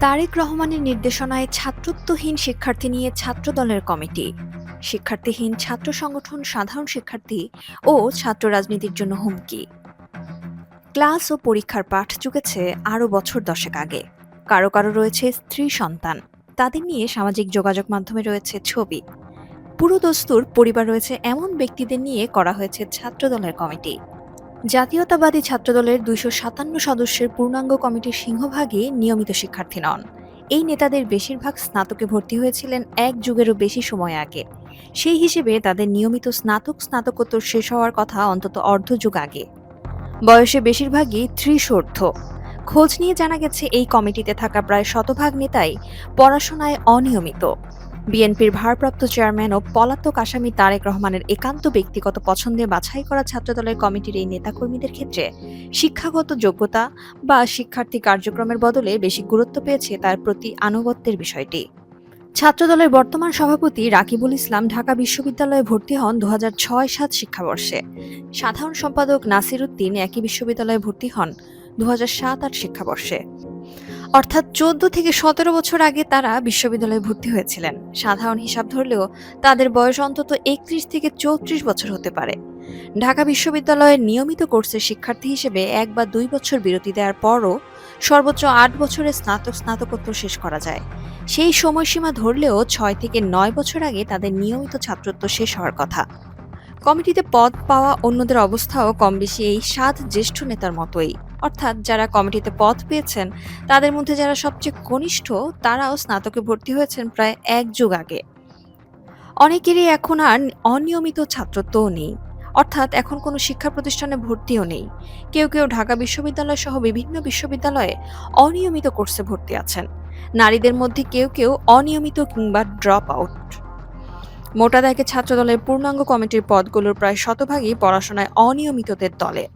তারেক রহমানের নির্দেশনায় ছাত্রত্বহীন শিক্ষার্থী নিয়ে ছাত্রদলের কমিটি। শিক্ষার্থীহীন ছাত্র সংগঠন সাধারণ শিক্ষার্থী ও ছাত্র রাজনীতির জন্য হুমকি। ক্লাস ও পরীক্ষার পাঠ চুকেছে আরও বছর দশেক আগে। কারও কারও রয়েছে স্ত্রী সন্তান। তাদের নিয়ে সামাজিক যোগাযোগ মাধ্যমে রয়েছে ছবি। পুরো দস্তুর পরিবার রয়েছে এমন ব্যক্তিদের নিয়ে করা হয়েছে ছাত্রদলের কমিটি। জাতীয়তাবাদী ছাত্রদলের দুইশো সাতান্ন সদস্যের পূর্ণাঙ্গ কমিটির সিংহভাগই নিয়মিত শিক্ষার্থী নন। এই নেতাদের বেশিরভাগ স্নাতকে ভর্তি হয়েছিলেন এক যুগেরও বেশি সময় আগে। সেই হিসেবে তাদের নিয়মিত স্নাতক স্নাতকোত্তর শেষ হওয়ার কথা অন্তত অর্ধ যুগ আগে। বয়সে বেশিরভাগই ত্রিশোর্ধ খোঁজ নিয়ে জানা গেছে, এই কমিটিতে থাকা প্রায় শতভাগ নেতাই পড়াশোনায় অনিয়মিত। বিএনপির ভারপ্রাপ্ত চেয়ারম্যান ও পলাতক আসামি তারেক রহমানের একান্ত ব্যক্তিগত পছন্দে বাছাই করা ছাত্রদলের কমিটির এই নেতাকর্মীদের ক্ষেত্রে শিক্ষাগত যোগ্যতা বা শিক্ষার্থী কার্যক্রমের বদলে বেশি গুরুত্ব পেয়েছে তার প্রতি আনুগত্যের বিষয়টি। ছাত্রদলের বর্তমান সভাপতি রাকিবুল ইসলাম ঢাকা বিশ্ববিদ্যালয়ে ভর্তি হন দু ছয় সাত শিক্ষাবর্ষে। সাধারণ সম্পাদক নাসির উদ্দিন একই বিশ্ববিদ্যালয়ে ভর্তি হন দু সাত আট শিক্ষাবর্ষে। অর্থাৎ চোদ্দ থেকে সতেরো বছর আগে তারা বিশ্ববিদ্যালয়ে ভর্তি হয়েছিলেন। সাধারণ হিসাব ধরলেও তাদের বয়স অন্তত একত্রিশ থেকে চৌত্রিশ বছর হতে পারে। ঢাকা বিশ্ববিদ্যালয়ের নিয়মিত কোর্সের শিক্ষার্থী হিসেবে এক বা দুই বছর বিরতি দেওয়ার পরও সর্বোচ্চ আট বছরে স্নাতক স্নাতকোত্তর শেষ করা যায়। সেই সময়সীমা ধরলেও ছয় থেকে নয় বছর আগে তাদের নিয়মিত ছাত্রত্ব শেষ হওয়ার কথা। কমিটিতে পদ পাওয়া অন্যদের অবস্থাও কম বেশি এই সাত জ্যেষ্ঠ নেতার মতোই। অর্থাৎ যারা কমিটিতে পদ পেয়েছেন, তাদের মধ্যে যারা সবচেয়ে কনিষ্ঠ, তারাও স্নাতকে ভর্তি হয়েছেন প্রায় এক যুগ আগে। অনেকেরই এখন আর অনিয়মিত ছাত্রত্বও নেই। অর্থাৎ এখন কোনো শিক্ষা প্রতিষ্ঠানে ভর্তিও নেই। কেউ কেউ ঢাকা বিশ্ববিদ্যালয় সহ বিভিন্ন বিশ্ববিদ্যালয়ে অনিয়মিত কোর্সে ভর্তি আছেন। নারীদের মধ্যে কেউ কেউ অনিয়মিত কিংবা ড্রপ আউট। মোটা দাগে ছাত্রদলের পূর্ণাঙ্গ কমিটির পদগুলোর প্রায় শতভাগই পড়াশোনায় অনিয়মিতদের দলে।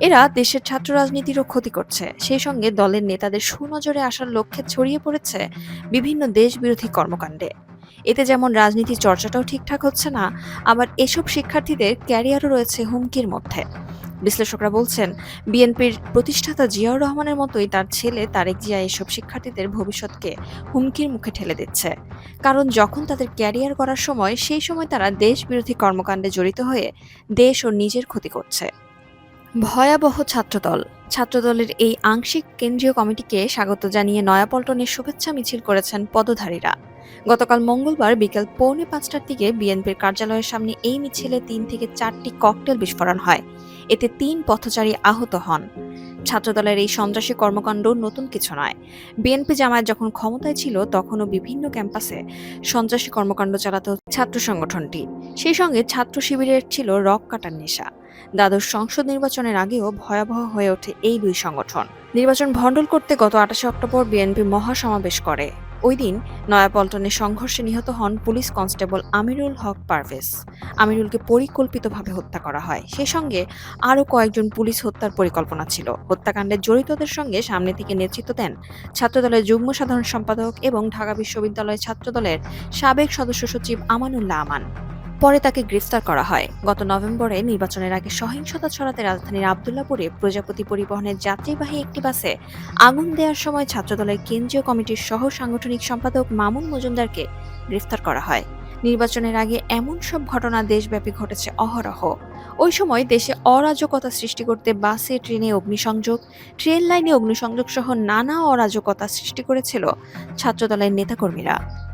এরা দেশের ছাত্র রাজনীতিরও ক্ষতি করছে। সেই সঙ্গে দলের নেতাদের সুনজরে আসার লক্ষ্যে ছড়িয়ে পড়েছে বিভিন্ন দেশবিরোধী কর্মকাণ্ডে। এতে যেমন রাজনীতি চর্চাটাও ঠিকঠাক হচ্ছে না, আবার এসব শিক্ষার্থীদের ক্যারিয়ারও রয়েছে হুমকির মধ্যে। বিশ্লেষকরা বলছেন, বিএনপির প্রতিষ্ঠাতা জিয়াউর রহমানের মতোই তার ছেলে তারেক জিয়া এসব শিক্ষার্থীদের ভবিষ্যৎকে হুমকির মুখে ঠেলে দিচ্ছে। কারণ যখন তাদের ক্যারিয়ার করার সময়, সেই সময় তারা দেশ বিরোধী কর্মকাণ্ডে জড়িত হয়ে দেশ ও নিজের ক্ষতি করছে। ভয়াবহ ছাত্রদল। ছাত্রদলের এই আংশিক কেন্দ্রীয় কমিটিকে স্বাগত জানিয়ে নয়াপল্টনের শুভেচ্ছা মিছিল করেছেন পদধারীরা। গতকাল মঙ্গলবার বিকেল পৌনে পাঁচটার দিকে বিএনপির কার্যালয়ের সামনে এই মিছিলে তিন থেকে চারটি ককটেল বিস্ফোরণ হয়। এতে তিন পথচারী আহত হন। ছাত্রদলের এই সন্ত্রাসী কর্মকাণ্ড নতুন কিছু নয়। বিএনপি জামায়াত যখন ক্ষমতায় ছিল, তখনও বিভিন্ন ক্যাম্পাসে সন্ত্রাসী কর্মকাণ্ড চালাত ছাত্র সংগঠনটি। সেই সঙ্গে ছাত্র শিবিরের ছিল রক কাটার নেশা। দ্বাদশ সংসদ নির্বাচনের আগেও ভয়াবহ হয়ে ওঠে এই দুই সংগঠন। নির্বাচন ভণ্ডল করতে গত আঠাশে অক্টোবর বিএনপি মহাসমাবেশ করে। ওই দিন নয়াপল্টনে সংঘর্ষে নিহত হন পুলিশ কনস্টেবল আমিরুল হক পারভেজ। আমিরুলকে পরিকল্পিতভাবে হত্যা করা হয়। সে সঙ্গে আরও কয়েকজন পুলিশ হত্যার পরিকল্পনা ছিল। হত্যাকাণ্ডে জড়িতদের সঙ্গে সামনে থেকে নেতৃত্ব দেন ছাত্রদলের যুগ্ম সাধারণ সম্পাদক এবং ঢাকা বিশ্ববিদ্যালয়ের ছাত্রদলের সাবেক সদস্য সচিব আমানুল্লাহ আমান। পরে তাকে গ্রেফতার করা হয়। গত নভেম্বরে নির্বাচনের আগে সহিংসতা ছড়াতে রাজধানীর আবদুল্লাপুরে প্রজাপতি পরিবহনের যাত্রীবাহী একটি বাসে আগুন দেওয়ার সময় ছাত্রদলের কেন্দ্রীয় কমিটির সহ সাংগঠনিক সম্পাদক মামুন মজুমদারকে গ্রেফতার করা হয়। নির্বাচনের আগে এমন সব ঘটনা দেশব্যাপী ঘটেছে অহরহ। ওই সময় দেশে অরাজকতা সৃষ্টি করতে বাসে, ট্রেনে অগ্নিসংযোগ, ট্রেন লাইনে অগ্নিসংযোগ সহ নানা অরাজকতা সৃষ্টি করেছিল ছাত্রদলের নেতাকর্মীরা।